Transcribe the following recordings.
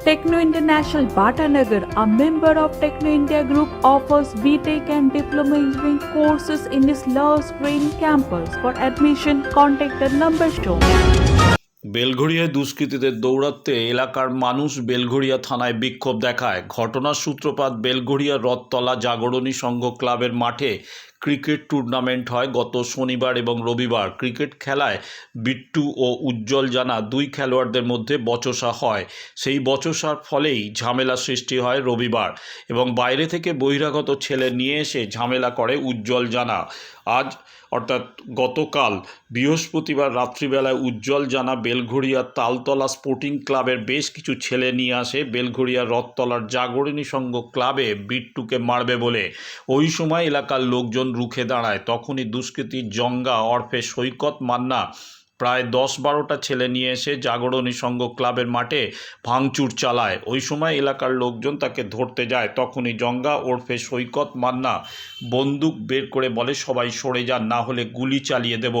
Techno International Bhatanagar, a member of Techno India Group, offers BTEC and Diploma Engineering courses in its Love Green campus. For admission, contact the number shown. বেলঘড়িয়ায় দুষ্কৃতীদের দৌরাত্মে এলাকার মানুষ বেলঘড়িয়া থানায় বিক্ষোভ দেখায় ঘটনার সূত্রপাত বেলঘড়িয়া রথতলা জাগরণী সংঘ ক্লাবের মাঠে ক্রিকেট টুর্নামেন্ট হয় গত শনিবার এবং রবিবার। ক্রিকেট খেলায় বিট্টু ও উজ্জ্বল জানা দুই খেলোয়াড়দের মধ্যে বচসা হয়। সেই বচসার ফলেই ঝামেলা সৃষ্টি হয় রবিবার এবং বাইরে থেকে বহিরাগত ছেলে নিয়ে এসে ঝামেলা করে উজ্জ্বল জানা। আজ, অর্থাৎ গতকাল বৃহস্পতিবার রাত্রিবেলায় উজ্জ্বল জানা বেলঘড়িয়া তালতলা স্পোর্টিং ক্লাবের বেশ কিছু ছেলে নিয়ে আসে বেলঘড়িয়া রথতলার জাগরণী সংঘ ক্লাবে বিট্টুকে মারবে বলে। ওই সময় এলাকার লোকজন রুখে দাঁড়ায়। তখনই দুষ্কৃতীর জঙ্গা অর্ফে সৈকত মান্না প্রায় দশ বারোটা ছেলে নিয়ে এসে জাগরণী সংঘ ক্লাবের মাঠে ভাঙচুর চালায়। ওই সময় এলাকার লোকজন তাকে ধরতে যায়। তখনই জঙ্গা ওরফে সৈকত মান্না বন্দুক বের করে বলে, সবাই সরে যান, না হলে গুলি চালিয়ে দেব।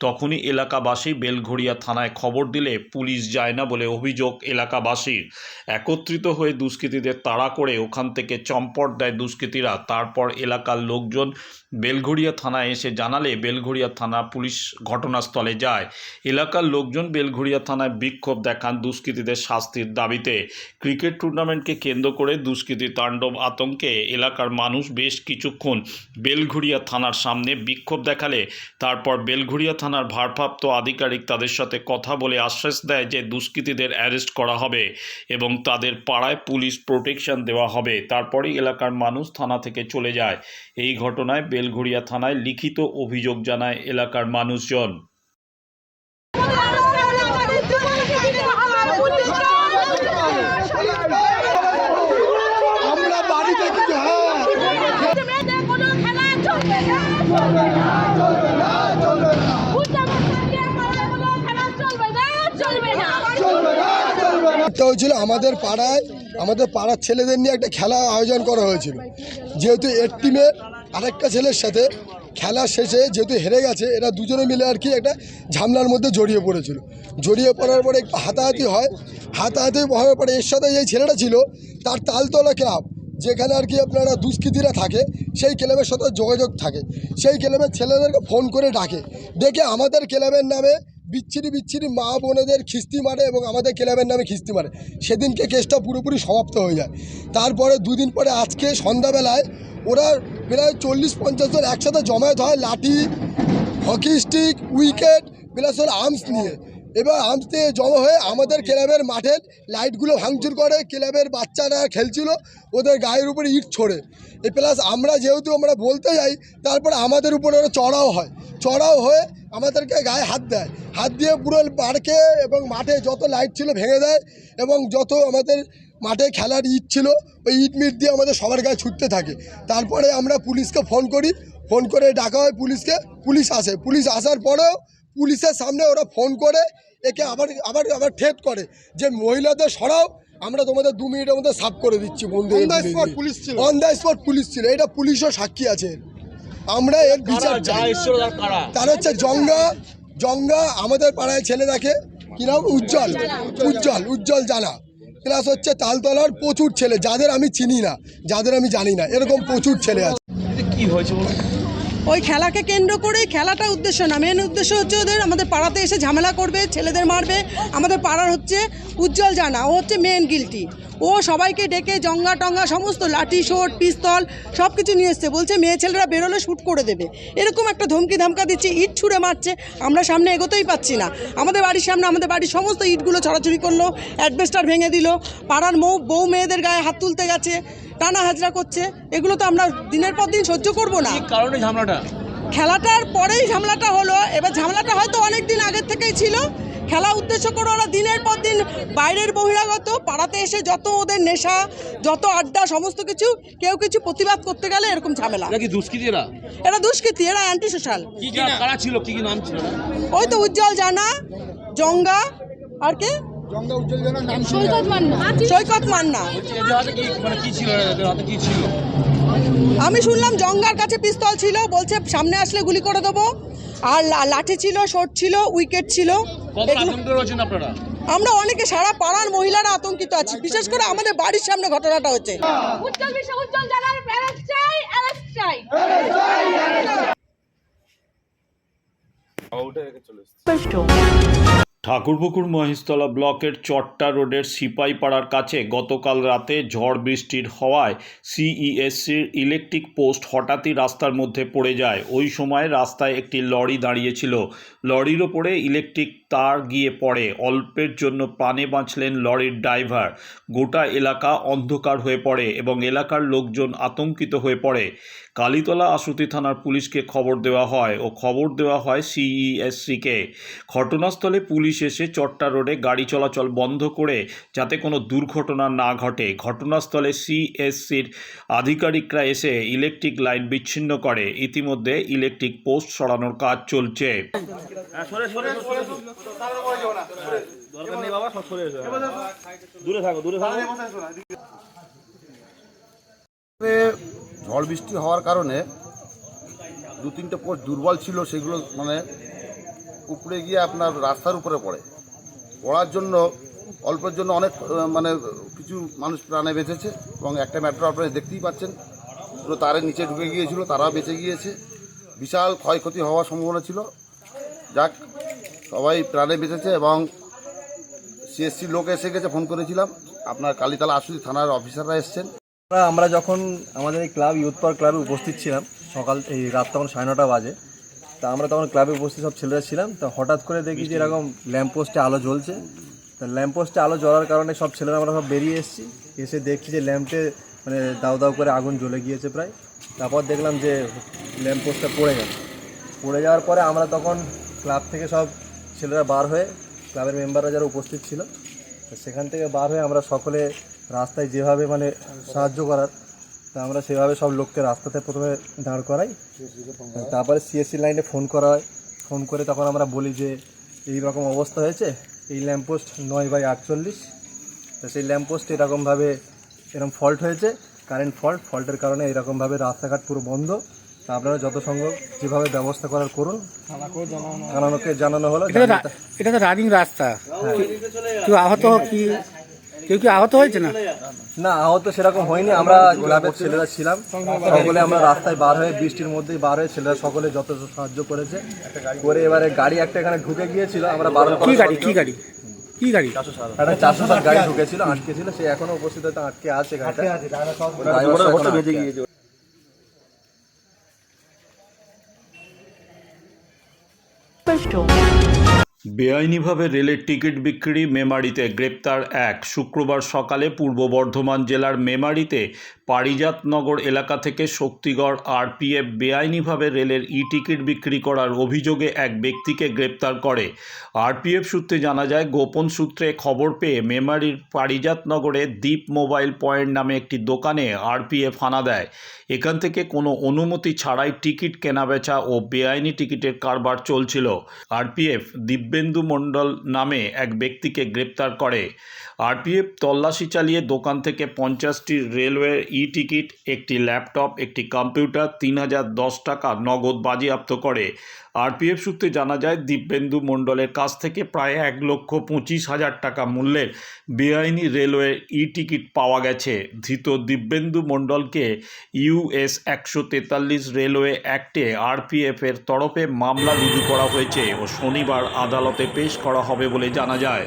তখনই এলাকাবাসী বেলঘড়িয়া থানায় খবর দিলে পুলিশ যায় না বলে অভিযোগ এলাকাবাসীর। একত্রিত হয়ে দুষ্কৃতীদের তাড়া করে ওখান থেকে চম্পট দেয় দুষ্কৃতীরা। তারপর এলাকার লোকজন বেলঘড়িয়া থানায় এসে জানালে, বেলঘড়িয়া থানা পুলিশ ঘটনাস্থলে যায়। এলাকার লোকজন বেলঘড়িয়া থানায় বিক্ষোভ দেখান দুষ্কৃতীদের শাস্তির দাবিতে। ক্রিকেট টুর্নামেন্টকে কেন্দ্র করে দুষ্কৃতী তাণ্ডব আতঙ্কে এলাকার মানুষ বেশ কিছুক্ষণ বেলঘড়িয়া থানার সামনে বিক্ষোভ দেখালে। তারপর বেলঘড়িয়া থানার ভারপ্রাপ্ত আধিকারিক তাদের সাথে কথা বলে আশ্বাস দেয় যে দুষ্কৃতীদের অ্যারেস্ট করা হবে এবং তাদের পাড়ায় পুলিশ প্রোটেকশন দেওয়া হবে। তারপরেই এলাকার মানুষ থানা থেকে চলে যায়। এই ঘটনায় বেলঘড়িয়া থানায় লিখিত অভিযোগ জানায় এলাকার মানুষজন আমরা বাড়িতে কিছু হ্যাঁ কোনো খেলা চলবে না চলবে না চলবে না কোনো খেলা চলবে না চলবে না একটা হয়েছিল আমাদের পাড়ায়, আমাদের পাড়ার ছেলেদের নিয়ে একটা খেলা আয়োজন করা হয়েছিল। যেহেতু এর টিমের আরেকটা ছেলের সাথে খেলা শেষে যেহেতু হেরে গেছে, এরা দুজনে মিলে আর কি একটা ঝামলার মধ্যে জড়িয়ে পড়েছিল। জড়িয়ে পড়ার পরে একটু হাতাহাতি হয়। হাতাহাতি হওয়ার পরে এর সাথে এই ছেলেটা ছিল, তার তালতলা ক্লাব যেখানে আর কি আপনারা দুষ্কৃতীরা থাকে, সেই ক্লাবের সাথে যোগাযোগ থাকে। সেই ক্লাবের ছেলেদেরকে ফোন করে ডাকে। ডেকে আমাদের ক্লাবের নামে বিচ্ছিরি বিচ্ছিরি মা বোনেদের খিস্তি মারে এবং আমাদের ক্লাবের নামে খিস্তি মারে। সেদিনকে কেসটা পুরোপুরি সমাপ্ত হয়ে যায়। তারপরে দুদিন পরে আজকে সন্ধ্যাবেলায় ওরা প্রায় চল্লিশ পঞ্চাশ জন একসাথে জমায়েত হয়, লাঠি, হকি স্টিক, উইকেট, প্লাস ওর আর্মস নিয়ে। এবার দিয়ে জমা হয়ে আমাদের ক্লাবের মাঠের লাইটগুলো ভাঙচুর করে, ক্লাবের বাচ্চারা খেলছিল, ওদের গায়ের উপরে ইট ছোড়ে। এ প্লাস আমরা যেহেতু আমরা বলতে যাই, তারপরে আমাদের উপরে ওরা চড়াও হয়। চড়াও হয়ে আমাদেরকে গায়ে হাত দেয়। হাত দিয়ে পুরো পার্কে এবং মাঠে যত লাইট ছিল ভেঙে দেয় এবং যত আমাদের মাঠে খেলার ইট ছিল, ওই ইট মিট দিয়ে আমাদের সবার গায়ে ছুটতে থাকে। তারপরে আমরা পুলিশকে ফোন করি। ফোন করে ডাকা হয় পুলিশকে। পুলিশ আসে। পুলিশ আসার পরেও পুলিশের সামনে ওরা ফোন করে একে আবার আবার আবার ঠেট করে যে মহিলাদের সরাও আমরা তোমাদের দু মিনিটের মধ্যে সাফ করে দিচ্ছি বন্ধু পুলিশ ছিল? অন দ্য স্পট পুলিশ ছিল এটা পুলিশও সাক্ষী আছে। আমরা এর বিচার চাই। তার হচ্ছে জঙ্গা জঙ্গা আমাদের পাড়ায় ছেলে দেখে। কি নাম? উজ্জ্বল। উজ্জ্বল উজ্জ্বল জানা। প্লাস হচ্ছে তালতলার প্রচুর ছেলে যাদের আমি চিনি না যাদের আমি জানি না এরকম প্রচুর ছেলে আছে। ওই খেলাকে কেন্দ্র করে খেলাটা উদ্দেশ্য না। মেন উদ্দেশ্য হচ্ছে ওদের আমাদের পাড়াতে এসে ঝামেলা করবে, ছেলেদের মারবে। আমাদের পাড়ার হচ্ছে উজ্জ্বল জানা, ও হচ্ছে মেন গিলটি ও সবাইকে ডেকে জঙ্গা টঙ্গা সমস্ত লাঠি, শোট, পিস্তল সব কিছু নিয়ে এসছে। বলছে মেয়ে ছেলেরা বেরোলে শ্যুট করে দেবে। এরকম একটা ধমকি ধামকা দিচ্ছে, ইট ছুঁড়ে মারছে। আমরা সামনে এগোতেই পাচ্ছি না। আমাদের বাড়ির সামনে, আমাদের বাড়ির সমস্ত ইটগুলো ছড়াছড়ি করল, অ্যাডভেস্টার ভেঙে দিল। পাড়ার মৌ বউ মেয়েদের গায়ে হাত তুলতে গেছে। টানা হাজরা করছে এগুলো তো আমরা দিনের পর দিন সহ্য করব না। কারণে ঝামেলাটা? খেলাটার পরেই ঝামেলাটা হলো এবার ঝামেলাটা হয়তো অনেক দিন আগের থেকেই ছিল। খেলা উদ্দেশ্য করে ওরা দিনের পর দিন বাইরের বহিরাগত পাড়াতে এসে যত ওদের নেশা যত আড্ডা সমস্ত কিছু কেউ কিছু প্রতিবাদ করতে গেলে এরকম ঝামেলা। নাকি দুষ্কৃতীরা এরা? দুষ্কৃতি এরা অ্যান্টি সোশ্যাল কি কি কারা ছিল কি কি নাম ছিল? ওই তো উজ্জ্বল জানা জঙ্গা আর কে? জঙ্গা উজ্জ্বল জানার নাম সৈকত মান্না। সৈকত মান্না। এদের হাতে কি মানে কি ছিল এদের হাতে কি ছিল? আমি শুনলাম জঙ্গার কাছে পিস্তল ছিল বলছে সামনে আসলে গুলি করে দেবো। আর লাঠি ছিল শর্ট ছিল উইকেট ছিল। আমরা অনেকে সারা পাড়ার মহিলারা আতঙ্কিত আছি বিশেষ করে আমাদের বাড়ির সামনে ঘটনাটা হচ্ছে উজ্জ্বল ঠাকুরপুকুর মহেশতলা ব্লকের চট্টা রোডের সিপাইপাড়ার কাছে গতকাল রাতে ঝড় বৃষ্টির হওয়ায় সিইএসসির ইলেকট্রিক পোস্ট হঠাৎই রাস্তার মধ্যে পড়ে যায়। ওই সময় রাস্তায় একটি লরি দাঁড়িয়েছিল। লরির ওপরে ইলেকট্রিক তার গিয়ে পড়ে। অল্পের জন্য প্রাণে বাঁচলেন লরির ড্রাইভার। গোটা এলাকা অন্ধকার হয়ে পড়ে এবং এলাকার লোকজন আতঙ্কিত হয়ে পড়ে। কালীতলা আশুতি থানার পুলিশকে খবর দেওয়া হয় ও খবর দেওয়া হয় সিইএসসিকে। ঘটনাস্থলে পুলিশ এসে চট্টা রোডে গাড়ি চলাচল বন্ধ করে যাতে কোনো দুর্ঘটনা না ঘটে। ঘটনাস্থলে সিএসসির আধিকারিকরা এসে ইলেকট্রিক লাইন বিচ্ছিন্ন করে। ইতিমধ্যে ইলেকট্রিক পোস্ট সরানোর কাজ চলছে। এ ঝড় বৃষ্টি হওয়ার কারণে দু তিনটে পোস্ট দুর্বল ছিল, সেগুলো মানে উপরে গিয়ে আপনার রাস্তার উপরে পড়ে। পড়ার জন্য, অল্পের জন্য অনেক মানে কিছু মানুষ প্রাণে বেঁচেছে এবং একটা মেট্রো আপনারা দেখতেই পাচ্ছেন। পুরো তারের নিচে ঢুকে গিয়েছিল, তারাও বেঁচে গিয়েছে। বিশাল ক্ষয়ক্ষতি হওয়ার সম্ভাবনা ছিল। যাক সবাই প্রাণে বেঁচেছে এবং সিএসসি লোক এসে গেছে ফোন করেছিলাম। আপনার কালীতলা আশুতি থানার অফিসাররা এসছেন। আমরা যখন আমাদের এই ক্লাব ইউথ ক্লাবে উপস্থিত ছিলাম সকাল এই রাত তখন সাড়ে নটা বাজে তা আমরা তখন ক্লাবে উপস্থিত সব ছেলেরা ছিলাম তা হঠাৎ করে দেখি যে এরকম ল্যাম্প পোস্টে আলো জ্বলছে। তা ল্যাম্প পোস্টে আলো জ্বলার কারণে সব ছেলেরা আমরা সব বেরিয়ে এসেছি এসে দেখছি যে ল্যাম্পে মানে দাউ দাউ করে আগুন জ্বলে গিয়েছে প্রায়। তারপর দেখলাম যে ল্যাম্প পোস্টটা পড়ে গেল পড়ে যাওয়ার পরে আমরা তখন ক্লাব থেকে সব ছেলেরা বার হয়ে ক্লাবের মেম্বাররা যারা উপস্থিত ছিল সেখান থেকে বার হয়ে আমরা সকলে রাস্তায় যেভাবে মানে সাহায্য করার, তা আমরা সেভাবে সব লোককে রাস্তাতে প্রথমে দাঁড় করাই। তারপরে সিএসসি লাইনে ফোন করা হয়। ফোন করে তখন আমরা বলি যে, এই রকম অবস্থা হয়েছে, এই ল্যাম্পপোস্ট নয় বাই আটচল্লিশ। তো সেই ল্যাম্পপোস্ট এরকমভাবে এরকম ফল্ট হয়েছে, কারেন্ট ফল্ট, ফল্টের কারণে এরকমভাবে রাস্তাঘাট পুরো বন্ধ। তা আপনারা যত সম্ভব যেভাবে ব্যবস্থা করার করুন। থানাকে জানানো হলো এটা তো এটা তো রানিং রাস্তা। কেউ আহত কি কেউ কি আহত হয়েছে না? না আহত সেরকম হয়নি। আমরা ক্লাবের ছেলেরা ছিলাম। সকলে আমরা রাস্তায় বার হয়ে বৃষ্টির মধ্যেই বার হয়ে ছেলেরা সকলে যত সাহায্য করেছে করে এবারে গাড়ি একটা এখানে ঢুকে গিয়েছিল। আমরা বারণ কি গাড়ি? কি গাড়ি? কি গাড়ি? একটা চারশো সাত গাড়ি ঢুকেছিল আটকে ছিল সে এখনও উপস্থিত হয়তো আটকে আছে গাড়িটা। বেআইনিভাবে রেলের টিকিট বিক্রি মেমারিতে গ্রেপ্তার এক। শুক্রবার সকালে পূর্ব বর্ধমান জেলার মেমারিতে পারিজাতনগর এলাকা থেকে শক্তিগড় আরপিএফ বেআইনিভাবে রেলের ই টিকিট বিক্রি করার অভিযোগে এক ব্যক্তিকে গ্রেপ্তার করে। আরপিএফ সূত্রে জানা যায়, গোপন সূত্রে খবর পেয়ে মেমারির পারিজাতনগরে দ্বীপ মোবাইল পয়েন্ট নামে একটি দোকানে আরপিএফ হানা দেয়। এখান থেকে কোনো অনুমতি ছাড়াই টিকিট কেনাবেচা ও বেআইনি টিকিটের কারবার চলছিল। আরপিএফ দিব্যেন্দু মণ্ডল নামে এক ব্যক্তিকে গ্রেপ্তার করে। আরপিএফ তল্লাশি চালিয়ে দোকান থেকে পঞ্চাশটি রেলওয়ে ই টিকিট একটি ল্যাপটপ, একটি কম্পিউটার, তিন হাজার দশ টাকা নগদ বাজেয়াপ্ত করে। আরপিএফ সূত্রে জানা যায়, দিব্যেন্দু মণ্ডলের কাছ থেকে প্রায় এক লক্ষ পঁচিশ হাজার টাকা মূল্যের বেআইনি রেলওয়ে ই টিকিট পাওয়া গেছে। ধৃত দিব্যেন্দু মণ্ডলকে ইউএস একশো তেতাল্লিশ রেলওয়ে অ্যাক্টে আরপিএফের তরফে মামলা রুজু করা হয়েছে ও শনিবার আদালতে পেশ করা হবে বলে জানা যায়।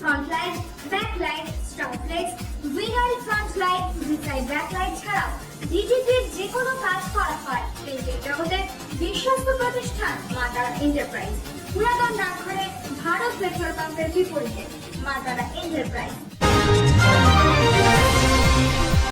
front light back light star flex vinyl front light reside back light ছাড়াও ডিজিটির যে কোনো কাজ করা হয়। প্রিন্টিং জগতের বিশ্বস্ত প্রতিষ্ঠান মাতারা এন্টারপ্রাইজ। পুরাতন ডাকঘরে ভারত পেট্রোল পাম্পের বিপরীতে মাতারা এন্টারপ্রাইজ।